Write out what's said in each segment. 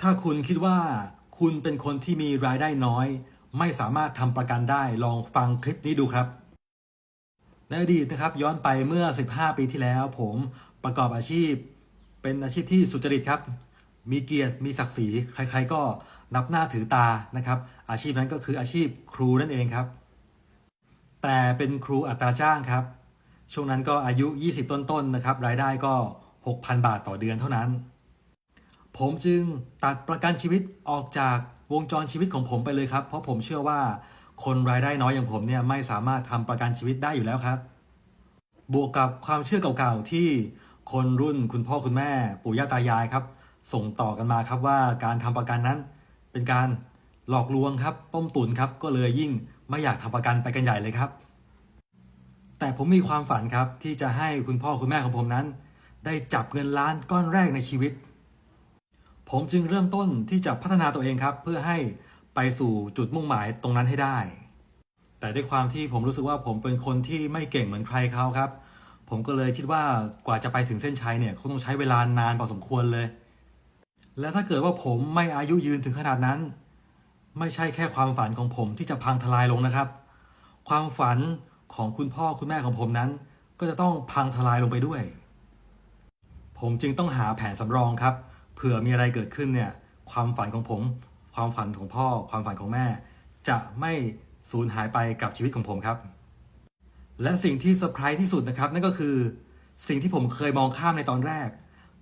ถ้าคุณคิดว่าคุณเป็นคนที่มีรายได้น้อย ไม่สามารถทำประกันได้ลองฟังคลิปนี้ดูครับ ในอดีตนะครับย้อนไปเมื่อ 15 ปีที่แล้ว ผมประกอบอาชีพ เป็นอาชีพที่สุจริตครับ มีเกียรติมีศักดิ์ศรีใคร ๆ ก็นับหน้าถือตานะครับ อาชีพนั้นก็คืออาชีพครูนั่นเองครับ แต่เป็นครูอัตราจ้างครับ ช่วงนั้นก็อายุ 20 ต้นๆนะครับ รายได้ก็ 6,000 บาทต่อเดือนเท่านั้น ผมจึงตัดประกันชีวิตออกจากวงจรชีวิตของผมไปเลยครับ เพราะผมเชื่อว่าคนรายได้น้อยอย่างผมเนี่ยไม่สามารถทำประกันชีวิตได้อยู่แล้วครับ บวกกับความเชื่อเก่าๆที่คนรุ่นคุณพ่อคุณแม่ปู่ย่าตายายครับ ส่งต่อกันมาครับว่าการทำประกันนั้น เป็นการหลอกลวงครับต้มตุ๋นครับก็เลยยิ่งไม่อยากทำประกันไปกันใหญ่เลยครับ แต่ผมมีความฝันครับที่จะให้คุณพ่อคุณแม่ของผมนั้น ได้จับเงินล้านก้อนแรกในชีวิต ผมจึงเริ่มต้นที่จะพัฒนาตัวเองครับ เพื่อให้ไปสู่จุดมุ่งหมายตรงนั้นให้ได้ แต่ด้วยความที่ผมรู้สึกว่าผมเป็นคนที่ไม่เก่งเหมือนใครเขาครับ ผมก็เลยคิดว่ากว่าจะไปถึงเส้นชัยเนี่ยคงต้องใช้เวลานานพอสมควรเลย และถ้าเกิดว่าผมไม่อายุยืนถึงขนาดนั้น ไม่ใช่แค่ความฝันของผมที่จะพังทลายลงนะครับ ความฝันของคุณพ่อคุณแม่ของผมนั้น ก็จะต้องพังทลายลงไปด้วย ผมจึงต้องหาแผนสำรองครับ เผื่อมีอะไรเกิดขึ้นเนี่ยความฝันของผม ความฝันของพ่อ ความฝันของแม่ จะไม่สูญหายไปกับชีวิตของผมครับ และสิ่งที่เซอร์ไพรส์ที่สุดนะครับ นั่นก็คือสิ่งที่ผมเคยมองข้ามในตอนแรก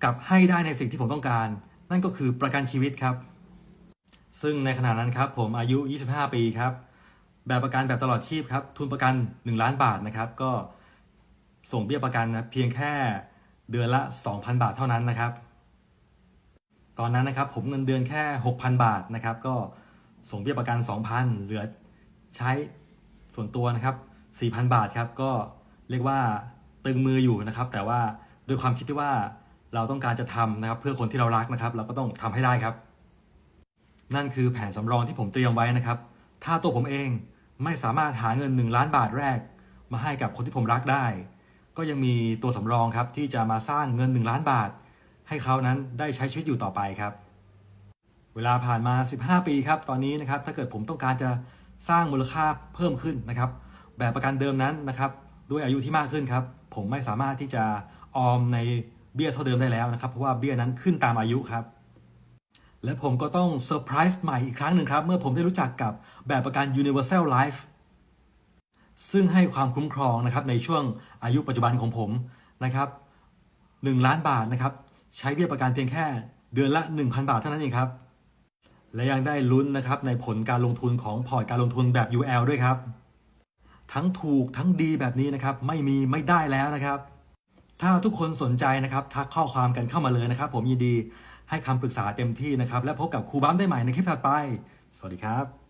กับให้ได้ในสิ่งที่ผมต้องการ นั่นก็คือประกันชีวิตครับ ซึ่งในขณะนั้นครับ ผมอายุ 25 ปีครับ แบบประกันแบบตลอดชีพครับ ทุนประกัน 1 ล้านบาทนะครับ ก็ส่งเบี้ยประกันนะเพียงแค่เดือนละ 2,000 บาทเท่านั้นนะครับ ตอนนั้นนะครับผมเงินเดือนแค่ 6,000 บาทนะครับ ก็ส่งเบี้ยประกัน 2,000 เหลือใช้ส่วนตัวนะครับ 4,000 บาทครับ ก็เรียกว่าตึงมืออยู่นะครับ แต่ว่าด้วยความคิดที่ว่าเราต้องการจะทำนะครับ เพื่อคนที่เรารักนะครับ เราก็ต้องทำให้ได้ครับ นั่นคือแผนสำรองที่ผมเตรียมไว้นะครับ ถ้าตัวผมเองไม่สามารถหาเงิน 1 ล้านบาทแรก มาให้กับคนที่ผมรักได้ ก็ยังมีตัวสำรองครับที่จะมาสร้างเงิน 1 ล้านบาท ให้เขานั้นได้ใช้ชีวิตอยู่ต่อไปครับ เวลาผ่านมา 15 ปีครับ ตอนนี้นะครับ ถ้าเกิดผมต้องการจะสร้างมูลค่าเพิ่มขึ้นนะครับ แบบประกันเดิมนั้นนะครับ ด้วยอายุที่มากขึ้นครับ ผมไม่สามารถที่จะออมในเบี้ยเท่าเดิมได้แล้วนะครับ เพราะว่าเบี้ยนั้นขึ้นตามอายุครับ และผมก็ต้องเซอร์ไพรส์ใหม่อีกครั้งหนึ่งครับ เมื่อผมได้รู้จักกับแบบประกัน Universal Life ซึ่งให้ความคุ้มครองนะครับในช่วงอายุปัจจุบันของผมนะครับ1ล้านบาทนะครับ ใช้เบี้ยประกันเพียงแค่เดือนละ 1,000 บาทเท่านั้นเองครับ และยังได้ลุ้นนะครับในผลการลงทุนของพอร์ตการลงทุนแบบ UL ด้วยครับ ทั้งถูกทั้งดีแบบนี้นะครับ ไม่มีไม่ได้แล้วนะครับ ถ้าทุกคนสนใจนะครับทักข้อความกันเข้ามาเลยนะครับ ผมยินดีให้คำปรึกษาเต็มที่นะครับ และพบกับครูบ้ามได้ใหม่ในคลิปถัดไป สวัสดีครับ